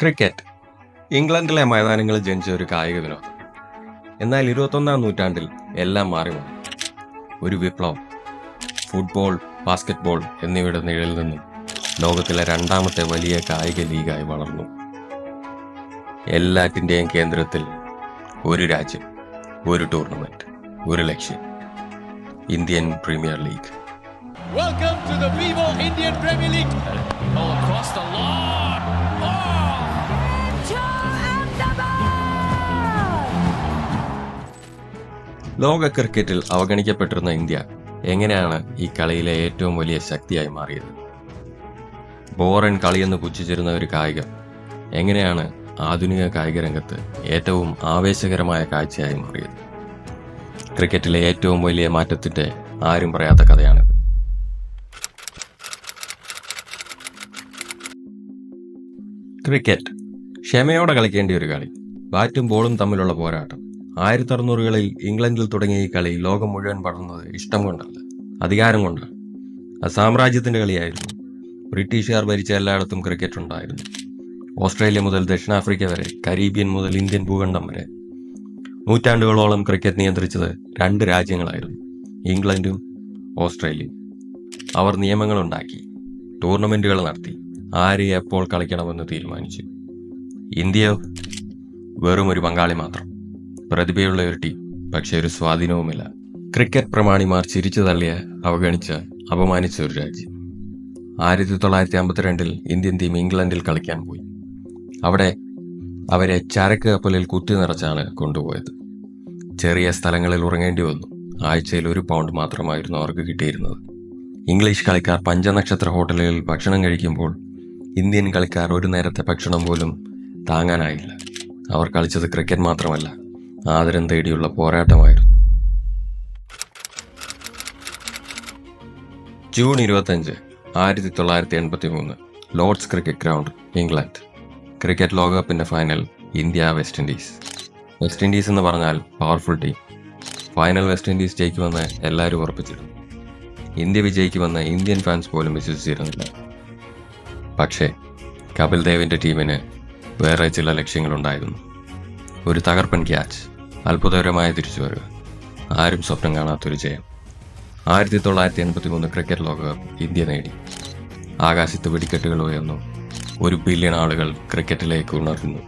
Cricket. ഇംഗ്ലണ്ടിലെ മൈതാനങ്ങളിൽ ജനിച്ച ഒരു കായിക വിനോദം. എന്നാൽ ഇരുപത്തൊന്നാം നൂറ്റാണ്ടിൽ എല്ലാം മാറി വന്നു. ഒരു വിപ്ലവം. ഫുട്ബോൾ ബാസ്കറ്റ്ബോൾ എന്നിവയുടെ നിഴലിൽ നിന്നും ലോകത്തിലെ രണ്ടാമത്തെ വലിയ കായിക ലീഗായി വളർന്നു. എല്ലാറ്റിന്റെയും കേന്ദ്രത്തിൽ ഒരു രാജ്യം ഒരു ടൂർണമെന്റ് ഒരു ലക്ഷ്യം. Indian premier league. Welcome to the Vivo Indian Premier League. Oh, across the lawn. ലോക ക്രിക്കറ്റിൽ അവഗണിക്കപ്പെട്ടിരുന്ന ഇന്ത്യ എങ്ങനെയാണ് ഈ കളിയിലെ ഏറ്റവും വലിയ ശക്തിയായി മാറിയത്? ബോറൻ കളിയെന്ന് പുച്ഛിച്ചിരുന്ന ഒരു കായികം എങ്ങനെയാണ് ആധുനിക കായിക രംഗത്ത് ഏറ്റവും ആവേശകരമായ കാഴ്ചയായി മാറിയത്? ക്രിക്കറ്റിലെ ഏറ്റവും വലിയ മാറ്റത്തിന്റെ ആരും പറയാത്ത കഥയാണിത്. ക്രിക്കറ്റ് ക്ഷമയോടെ കളിക്കേണ്ട ഒരു കളി. ബാറ്റും ബോളും തമ്മിലുള്ള പോരാട്ടം. ആയിരത്തി അറുന്നൂറുകളിൽ ഇംഗ്ലണ്ടിൽ തുടങ്ങിയ ഈ കളി ലോകം മുഴുവൻ പടർന്നത് ഇഷ്ടം കൊണ്ടല്ല അധികാരം കൊണ്ടാണ് അത് സാമ്രാജ്യത്തിന്റെ കളിയായിരുന്നു. ബ്രിട്ടീഷുകാർ ഭരിച്ച എല്ലായിടത്തും ക്രിക്കറ്റ് ഉണ്ടായിരുന്നു. ഓസ്ട്രേലിയ മുതൽ ദക്ഷിണാഫ്രിക്ക വരെ കരീബിയൻ മുതൽ ഇന്ത്യൻ ഭൂഖണ്ഡം വരെ. നൂറ്റാണ്ടുകളോളം ക്രിക്കറ്റ് നിയന്ത്രിച്ചത് രണ്ട് രാജ്യങ്ങളായിരുന്നു ഇംഗ്ലണ്ടും ഓസ്ട്രേലിയയും. അവർ നിയമങ്ങളുണ്ടാക്കി ടൂർണമെന്റുകൾ നടത്തി ആര് എപ്പോൾ കളിക്കണമെന്ന് തീരുമാനിച്ചു. ഇന്ത്യ വെറും ഒരു പങ്കാളി മാത്രം. പ്രതിഭയുള്ള ഒരു ടീം പക്ഷേ ഒരു സ്വാധീനവുമില്ല. ക്രിക്കറ്റ് പ്രമാണിമാർ ചിരിച്ചു തള്ളിയ അവഗണിച്ച അപമാനിച്ച ഒരു രാജ്യം. ആയിരത്തി തൊള്ളായിരത്തി അമ്പത്തിരണ്ടിൽ ഇന്ത്യൻ ടീം ഇംഗ്ലണ്ടിൽ കളിക്കാൻ പോയി. അവിടെ അവരെ ചരക്ക് കപ്പലിൽ കുത്തി നിറച്ചാണ് കൊണ്ടുപോയത്. ചെറിയ സ്ഥലങ്ങളിൽ ഉറങ്ങേണ്ടി വന്നു. ആഴ്ചയിൽ ഒരു പൗണ്ട് മാത്രമായിരുന്നു അവർക്ക് കിട്ടിയിരുന്നത്. ഇംഗ്ലീഷ് കളിക്കാർ പഞ്ചനക്ഷത്ര ഹോട്ടലുകളിൽ ഭക്ഷണം കഴിക്കുമ്പോൾ ഇന്ത്യൻ കളിക്കാർ ഒരു നേരത്തെ ഭക്ഷണം പോലും താങ്ങാനായില്ല. അവർ കളിച്ചത് ക്രിക്കറ്റ് മാത്രമല്ല. ആദരം തേടിയുള്ള പോരാട്ടമായിരുന്നു. ജൂൺ ഇരുപത്തഞ്ച് ആയിരത്തി തൊള്ളായിരത്തി എൺപത്തി മൂന്ന് Lord's cricket ground England. Cricket ലോകകപ്പിന്റെ final India West Indies. West Indies എന്ന് പറഞ്ഞാൽ powerful team. Final West Indies ജയിക്കുമെന്ന് എല്ലാവരും ഉറപ്പിച്ചിരുന്നു. ഇന്ത്യ വിജയിക്കുമെന്ന് ഇന്ത്യൻ ഫാൻസ് പോലും വിശ്വസിച്ചിരുന്നില്ല. പക്ഷേ കപിൽ ദേവിന്റെ ടീമിന് വേറെ ചില ലക്ഷ്യങ്ങളുണ്ടായിരുന്നു. ഒരു തകർപ്പൻ ക്യാച്ച്. അത്ഭുതകരമായ തിരിച്ചുവരവ് ആരും സ്വപ്നം കാണാത്തൊരു ജയം. ആയിരത്തി തൊള്ളായിരത്തി എൺപത്തി മൂന്ന് ക്രിക്കറ്റ് ലോകകപ്പ് ഇന്ത്യ നേടി. ആകാശത്ത് വെടിക്കെട്ടുകൾ ഉയർന്നു. ഒരു ബില്യൺ ആളുകൾ ക്രിക്കറ്റിലേക്ക് ഉണർന്നു.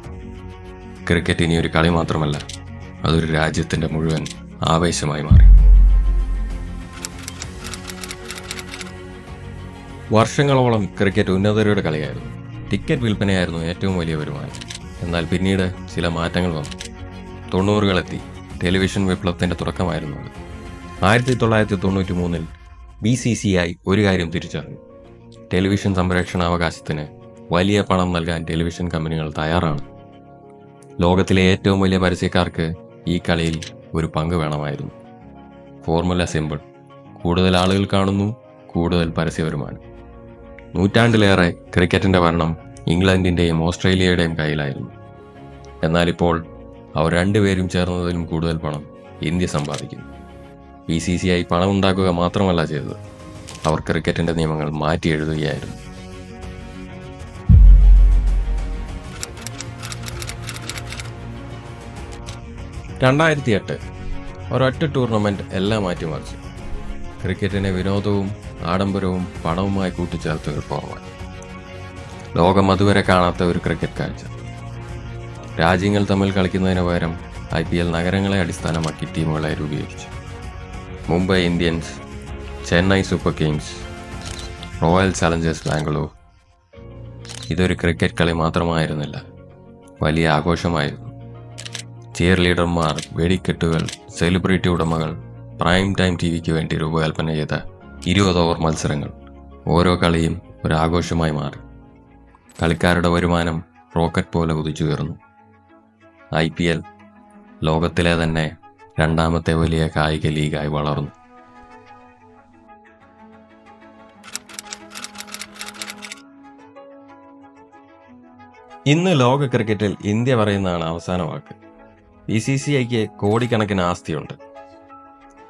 ക്രിക്കറ്റ് ഇനി ഒരു കളി മാത്രമല്ല അതൊരു രാജ്യത്തിന്റെ മുഴുവൻ ആവേശമായി മാറി. വർഷങ്ങളോളം ക്രിക്കറ്റ് ഉന്നതരുടെ കളിയായിരുന്നു. ടിക്കറ്റ് വിൽപ്പനയായിരുന്നു ഏറ്റവും വലിയ വരുമാനം. എന്നാൽ പിന്നീട് ചില മാറ്റങ്ങൾ വന്നു. തൊണ്ണൂറുകളെത്തി ടെലിവിഷൻ വിപ്ലവത്തിന്റെ തുടക്കമായിരുന്നു അത്. ആയിരത്തി തൊള്ളായിരത്തി തൊണ്ണൂറ്റി മൂന്നിൽ ബി സി സി ഐ ഒരു കാര്യം തിരിച്ചറിഞ്ഞു. ടെലിവിഷൻ സംരക്ഷണ അവകാശത്തിന് വലിയ പണം നൽകാൻ ടെലിവിഷൻ കമ്പനികൾ തയ്യാറാണ്. ലോകത്തിലെ ഏറ്റവും വലിയ പരസ്യക്കാർക്ക് ഈ കളിയിൽ ഒരു പങ്ക് വേണമായിരുന്നു. Formula simple. കൂടുതൽ ആളുകൾ കാണുന്നു കൂടുതൽ പരസ്യ വരുമാനം. നൂറ്റാണ്ടിലേറെ ക്രിക്കറ്റിന്റെ ഭരണം ഇംഗ്ലണ്ടിന്റെയും ഓസ്ട്രേലിയയുടെയും കയ്യിലായിരുന്നു. എന്നാൽ ഇപ്പോൾ അവർ രണ്ടുപേരും ചേർന്നതിലും കൂടുതൽ പണം ഇന്ത്യ സമ്പാദിക്കുന്നു. ബി സി സി ഐ പണം ഉണ്ടാക്കുക മാത്രമല്ല ചെയ്തത്. അവർ ക്രിക്കറ്റിന്റെ നിയമങ്ങൾ മാറ്റി എഴുതുകയായിരുന്നു. രണ്ടായിരത്തി എട്ട് ഒരൊറ്റ ടൂർണമെന്റ് എല്ലാം മാറ്റിമറിച്ചു. ക്രിക്കറ്റിനെ വിനോദവും ആഡംബരവും പണവുമായി കൂട്ടിച്ചേർത്ത് ഒരു ലോകം അതുവരെ കാണാത്ത ഒരു ക്രിക്കറ്റ് കാഴ്ച. രാജ്യങ്ങൾ തമ്മിൽ കളിക്കുന്നതിന് പകരം ഐ പി എൽ നഗരങ്ങളെ അടിസ്ഥാനമാക്കി ടീമുകളെ രൂപീകരിച്ചു. Mumbai Indians Chennai super kings royal challengers Bangalore. ഇതൊരു ക്രിക്കറ്റ് കളി മാത്രമായിരുന്നില്ല വലിയ ആഘോഷമായിരുന്നു. ചിയർ ലീഡർമാർ വെടിക്കെട്ടുകൾ സെലിബ്രിറ്റി ഉടമകൾ പ്രൈം ടൈം ടി വിക്ക് വേണ്ടി രൂപകൽപ്പന ചെയ്ത ഇരുപത് ഓവർ മത്സരങ്ങൾ ഓരോ കളിയും ഒരു ആഘോഷമായി മാറി. കളിക്കാരുടെ വരുമാനം റോക്കറ്റ് പോലെ കുതിച്ചുയർന്നു. ഐ പി എൽ ലോകത്തിലെ തന്നെ രണ്ടാമത്തെ വലിയ കായിക ലീഗായി വളർന്നു. ഇന്ന് ലോക ക്രിക്കറ്റിൽ ഇന്ത്യ പറയുന്നതാണ് അവസാന വാക്ക്. ബി സി സി ഐക്ക് കോടിക്കണക്കിന് ആസ്തിയുണ്ട്.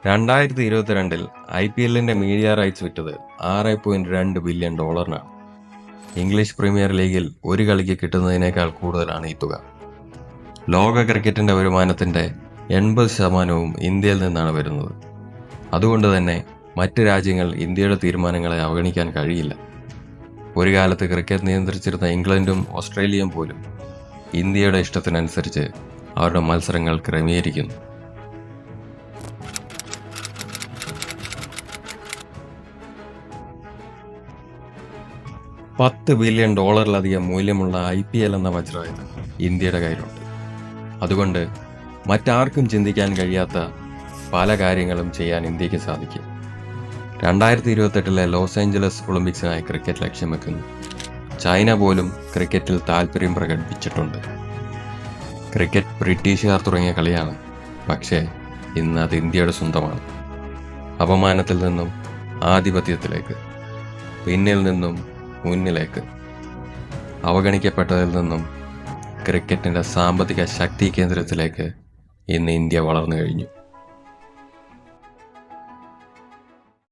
രണ്ടായിരത്തി ഇരുപത്തിരണ്ടിൽ ഐ പി എല്ലിന്റെ മീഡിയ റൈറ്റ്സ് വിറ്റത് ആറ് പോയിന്റ് രണ്ട് ബില്യൺ ഡോളറിനാണ്. ഇംഗ്ലീഷ് പ്രീമിയർ ലീഗിൽ ഒരു കളിക്ക് കിട്ടുന്നതിനേക്കാൾ കൂടുതലാണ് ഈ തുക. ലോക ക്രിക്കറ്റിന്റെ വരുമാനത്തിന്റെ എൺപത് ശതമാനവും ഇന്ത്യയിൽ നിന്നാണ് വരുന്നത്. അതുകൊണ്ട് തന്നെ മറ്റ് രാജ്യങ്ങൾ ഇന്ത്യയുടെ തീരുമാനങ്ങളെ അവഗണിക്കാൻ കഴിയില്ല. ഒരു കാലത്ത് ക്രിക്കറ്റ് നിയന്ത്രിച്ചിരുന്ന ഇംഗ്ലണ്ടും ഓസ്ട്രേലിയയും പോലും ഇന്ത്യയുടെ ഇഷ്ടത്തിനനുസരിച്ച് അവരുടെ മത്സരങ്ങൾ ക്രമീകരിക്കുന്നു. പത്ത് ബില്യൺ ഡോളറിലധികം മൂല്യമുള്ള ഐ പി എൽ എന്ന വജ്രായുധം ഇന്ത്യയുടെ കയ്യിലുണ്ട്. അതുകൊണ്ട് മറ്റാർക്കും ചിന്തിക്കാൻ കഴിയാത്ത പല കാര്യങ്ങളും ചെയ്യാൻ ഇന്ത്യയ്ക്ക് സാധിക്കും. രണ്ടായിരത്തി ഇരുപത്തെട്ടിലെ ലോസ് ഏഞ്ചലസ് ഒളിമ്പിക്സിനായി ക്രിക്കറ്റ് ലക്ഷ്യം വെക്കുന്നു. ചൈന പോലും ക്രിക്കറ്റിൽ താല്പര്യം പ്രകടിപ്പിച്ചിട്ടുണ്ട്. ക്രിക്കറ്റ് ബ്രിട്ടീഷുകാർ തുടങ്ങിയ കളിയാണ് പക്ഷേ ഇന്ന് അത് ഇന്ത്യയുടെ സ്വന്തമാണ്. അപമാനത്തിൽ നിന്നും ആധിപത്യത്തിലേക്ക് പിന്നിൽ നിന്നും മുന്നിലേക്ക് അവഗണിക്കപ്പെട്ടതിൽ നിന്നും ക്രിക്കറ്റിന്റെ സാമ്പത്തിക ശക്തി കേന്ദ്രത്തിലേക്ക് ഇന്ന് ഇന്ത്യ വളർന്നു കഴിഞ്ഞു.